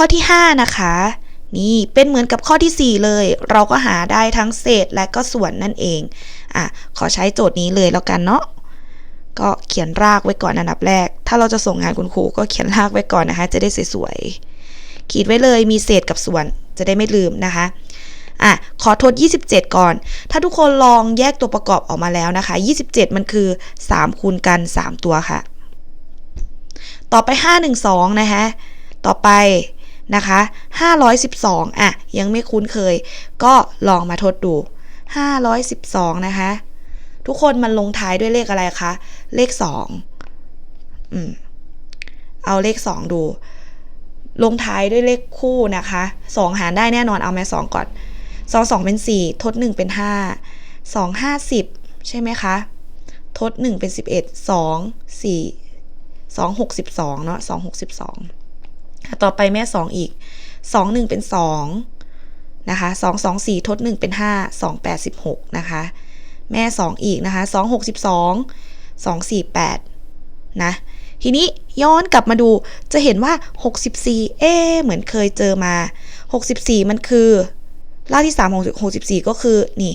ข้อที่ 5 นะคะ นี่เป็นเหมือนกับข้อทีสี่ 4 เลย เราก็หาได้ทั้งเศษและก็ส่วนนั่นเองอะขอใช้โจทย์นี้เลยแล้วกันเนาะก็เขียนรากไว้ก่อนอันดับแรก ถ้าเราจะส่งงานคุณครูก็เขียนรากไว้ก่อนนะคะ จะได้สวยๆขีดไว้เลยมีเศษกับส่วนจะได้ไม่ลืมนะคะอะขอทด 27 ก่อน ถ้าทุกคนลองแยกตัวประกอบออกมาแล้วนะคะ 27 มันคือ 3 คูณกัน 3 ตัวค่ะ ต่อไป 512 นะคะ ต่อไป นะคะ 512 อะ ยังไม่คุ้นเคย ก็ลองมาทดดู 512 นะคะ ทุกคนมันลงท้ายด้วยเลขอะไรคะ เลข 2 อืม เอาเลข 2 ดู ลงท้ายด้วยเลขคู่นะคะ 2 หารได้แน่นอน เอาแม่2ก่อน 2 2 เป็น 4 ทด 1 เป็น 5 2 5 10 ใช่ไหมคะ ทด 1 เป็น 11 2 4 2 62 เนาะ2 62 ต่อไปแม่ 2 อีก 2 1 เป็น2นะคะ2 2 4 ทด 1 เป็น 5 2 8 16นะคะแม่ 2 อีกนะคะ2 62 2 4 8นะทีนี้ย้อนกลับมาดูจะเห็นว่า 64 เอ๊เหมือนเคยเจอมา 64 มันคือรากที่3 64 ก็คือนี่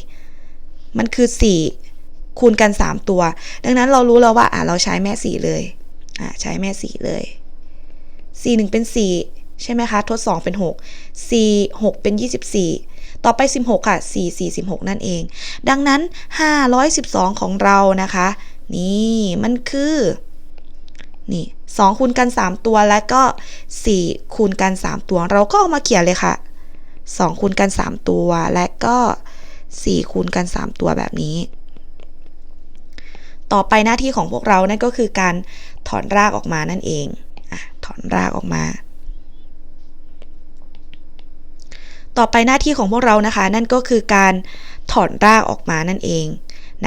มันคือ 4 คูณกัน 3 ตัว ดังนั้นเรารู้แล้วว่าอะเราใช้แม่ 4 เลยอะใช้แม่ 4 เลย 4 1 เป็น 4 ใช่ไหมคะ ทด 2 เป็น 6 4 6 เป็น 24 ต่อไป 16 ค่ะ 4 4 16 นั่นเอง ดังนั้น 512 ของเรานะคะ นี่มันคือ นี่2คูณกัน 3 ตัวแล้วก็ 4 คูณกัน 3 ตัว เราก็เอามาเขียนเลยค่ะ 2 คูณกัน 3 ตัวและก็ 4 คูณกัน 3 ตัวแบบนี้ต่อไปหน้าที่ของพวกเรานั่นก็คือการถอนรากออกมานั่นเอง ถอนรากออกมา ต่อไปหน้าที่ของพวกเรานะคะ นั่นก็คือการถอนรากออกมานั่นเอง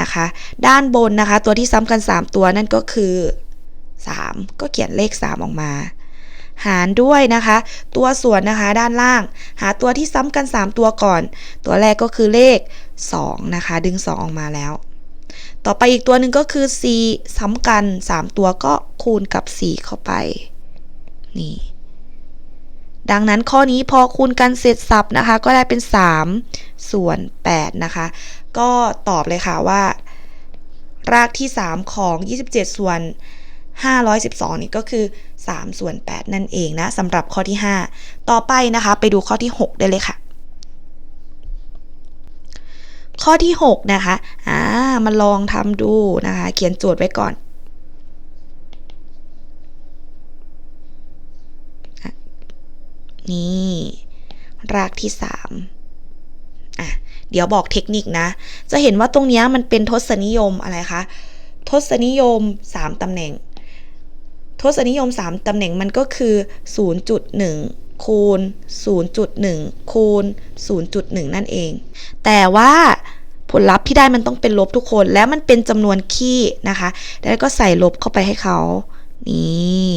นะคะ ด้านบนนะคะ ตัวที่ซ้ำกัน 3 ตัวนั่นก็คือ 3 ก็เขียนเลข 3 ออกมาหารด้วยนะคะ ตัวส่วนนะคะด้านล่าง หาตัวที่ซ้ำกัน 3 ตัวก่อน ตัวแรกก็คือเลข 2 นะคะ ดึง 2 ออกมาแล้ว ต่อไปอีกตัวหนึ่งก็คือ 4 ซ้ำกัน 3 ตัวก็คูณกับ 4 เข้าไป นี่ดังนั้นข้อนี้พอคูณกันเสร็จสับนะคะ ก็ได้เป็น 3 ส่วน 8 นะคะ ก็ตอบเลยค่ะว่า รากที่ 3 ของ 27 ส่วน 512 นี่ก็คือ 3 ส่วน 8 นั่นเองนะสำหรับข้อที่ 5 ต่อไปนะคะ ไปดูข้อที่ 6 ได้เลยค่ะ ข้อที่ 6 นะคะอ่ามาลองทำดูนะคะ เขียนโจทย์ไว้ก่อน นี่ รากที่3อะเดี๋ยวบอกเทคนิคนะ จะเห็นว่าตรงนี้มันเป็นทศนิยมอะไรคะ ทศนิยม 3 ตำแหน่ง ทศนิยม 3 ตำแหน่งมันก็คือ 0.1 คูณ 0.1 คูณ 0.1 นั่นเอง แต่ว่าผลลัพธ์ที่ได้มันต้องเป็นลบทุกคน และมันเป็นจำนวนคี่นะคะ แล้วก็ใส่ลบเข้าไปให้เขา นี่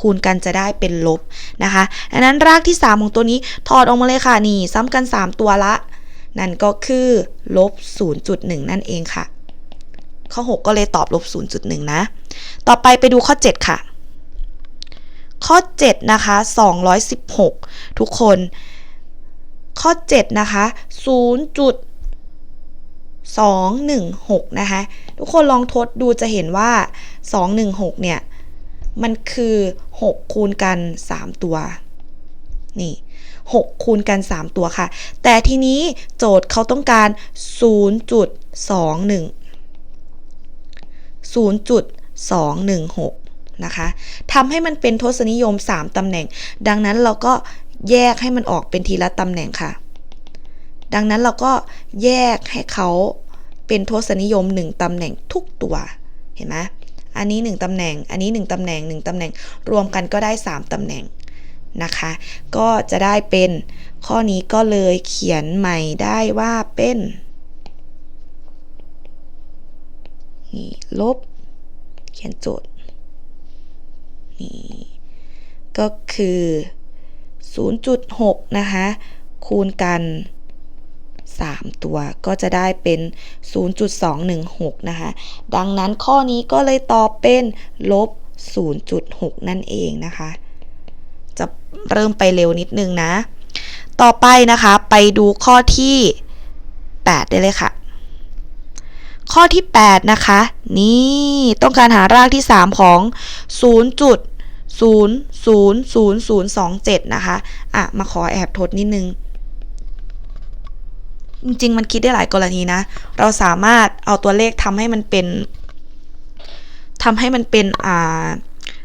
คูณกันจะได้เป็นลบนะคะดังนั้นรากที่ 3 ของตัวนี้ถอดออกมาเลยค่ะนี่ซ้ำกัน 3 ตัวละ นั่นก็คือลบ0.1 นั่นเองค่ะ ข้อ 6 ก็เลยตอบลบ0.1 นะ ต่อไปไปดูข้อ 7 ค่ะ ข้อ 7 นะคะ 216 ทุกคน ข้อ 7 นะคะ 0.216 นะคะ ทุกคนลองทดดูจะเห็นว่า 216 เนี่ย มันคือ 6 คูณกัน 3 ตัว นี่ 6 คูณกัน 3 ตัวค่ะ แต่ทีนี้โจทย์เขาต้องการ 0.21 0.216 นะคะทำให้มันเป็นทศนิยม 3 ตำแหน่ง ดังนั้นเราก็แยกให้มันออกเป็นทีละตำแหน่งค่ะ ดังนั้นเราก็แยกให้เขาเป็นทศนิยม 1 ตำแหน่งทุกตัว เห็นไหม อันนี้ 1ตำแหน่ง อันนี้ 1ตำแหน่ง 1ตำแหน่ง รวมกันก็ได้ 3ตำแหน่งนะคะ ก็จะได้เป็นข้อนี้ก็เลยเขียนใหม่ได้ว่าเป็นนี่ลบ เขียนโจทย์นี่ก็คือ 0.6 นะคะ คูณกัน 3 ตัว ก็จะได้เป็น 0.216 นะคะ ดังนั้นข้อนี้ก็เลยตอบเป็นลบ 0.6 นั่นเองนะคะ จะเริ่มไปเร็วนิดนึงนะ ต่อไปนะคะไปดูข้อที่ 8 ได้เลยค่ะข้อที่ 8 นะคะ นี่ต้องการหารากที่ 3 ของ 0.000027 นะคะ อะ มาขอแอบทดนิดนึง จริง ๆ มันคิดได้หลายกรณีนะ เราสามารถเอาตัวเลขทำให้มันเป็นทำให้มันเป็นอ่า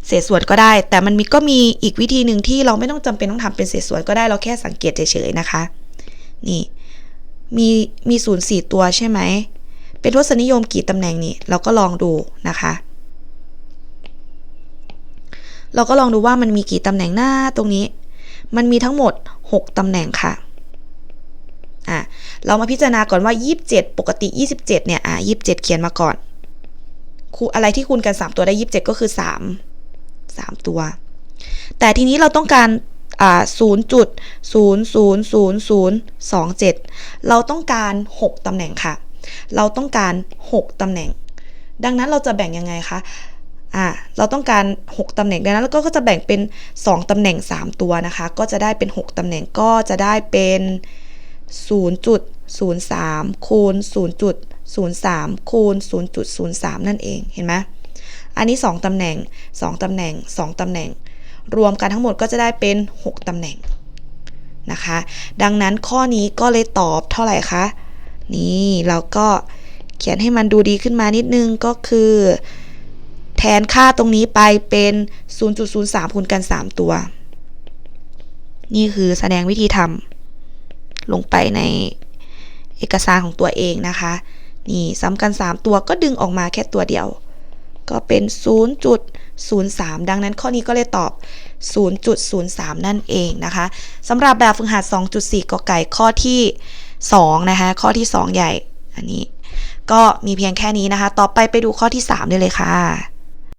เศษส่วนก็ได้ แต่มันมีก็มีอีกวิธีหนึ่งที่เราไม่ต้องจำเป็นต้องทำเป็นเศษส่วนก็ได้เราแค่สังเกตเฉยๆนะคะ นี่มีมีศูนย์สี่ตัวใช่ไหมเป็นทศนิยมกี่ตำแหน่งนี่เราก็ลองดูนะคะ เราก็ลองดูว่ามันมีกี่ตำแหน่งหน้าตรงนี้ มันมีทั้งหมด 6ตำแหน่งค่ะ เรามาพิจารณาก่อนว่า 27 ปกติ 27 เนี่ย อะ27 เขียนมาก่อนคูอะไรที่คูณกัน 3 ตัวได้ 27 ก็คือ 3 3 ตัว แต่ทีนี้เราต้องการอ่า0.000027 เราต้องการ 6 ตำแหน่งค่ะ เราต้องการ 6 ตำแหน่ง ดังนั้นเราจะแบ่งยังไงคะอ่าเราต้องการ 6 ตำแหน่งดังนั้นเราก็จะแบ่งเป็น 2 ตำแหน่ง 3 ตัวนะคะ ก็จะได้เป็น 6 ตำแหน่งก็จะได้เป็น 0.03คูณ0.03คูณ0.03 นั่นเองเห็นไหมอันนี้ 2ตำแหน่ง 2ตำแหน่ง 2ตำแหน่ง รวมกันทั้งหมดก็จะได้เป็น 6ตำแหน่งนะคะ ดังนั้นข้อนี้ก็เลยตอบเท่าไหร่คะ นี่เราก็เขียนให้มันดูดีขึ้นมานิดนึงก็คือ แทนค่าตรงนี้ไปเป็น 0.03คูณกัน 3 ตัว นี่คือแสดงวิธีทำ ลงไปในเอกสารของตัวเองนะคะ นี่ซ้ำกัน 3 ตัวก็ดึงออกมาแค่ตัวเดียว ก็เป็น 0.03 ดังนั้นข้อนี้ก็เลยตอบ 0.03 นั่นเองนะคะสำหรับแบบฝึกหัด 2.4กไก่ข้อที่ 2 นะคะ ข้อที่ 2 ใหญ่ อันนี้ ก็มีเพียงแค่นี้นะคะ ต่อไปไปดูข้อที่ 3 ได้เลยค่ะ